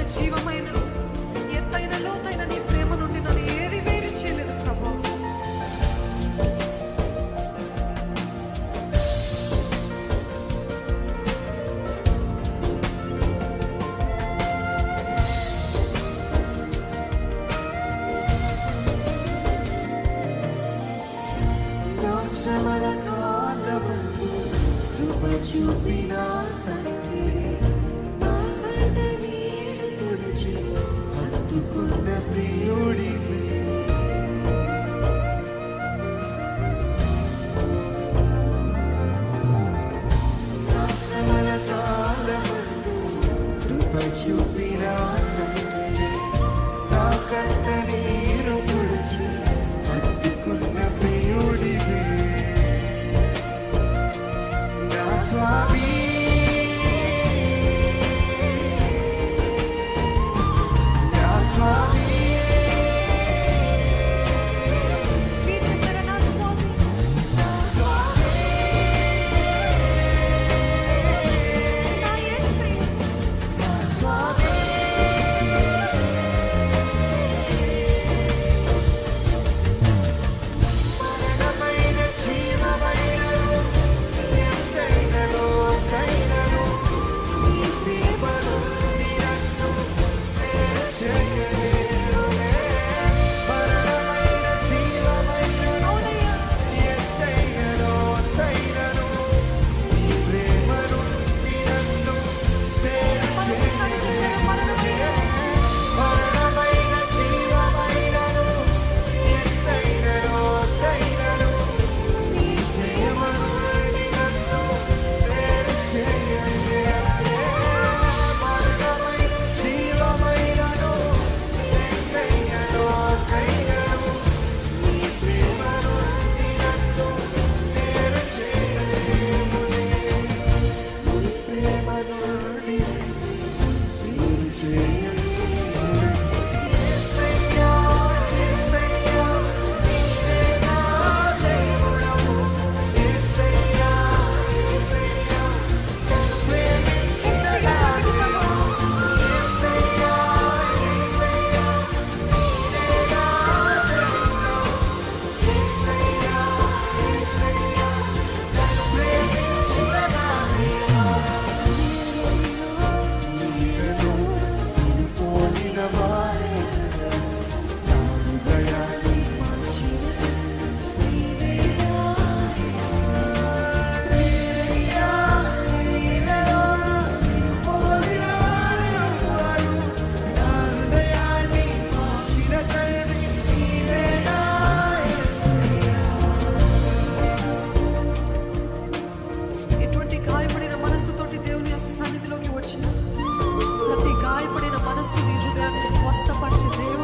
జీవమైన recebido da resposta parte partir Deus.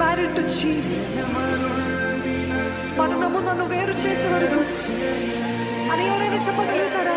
To Jesus మరణము నన్ను వేరు చేసే వరకు అని ఎవరైనా చెప్పగలుగుతారా?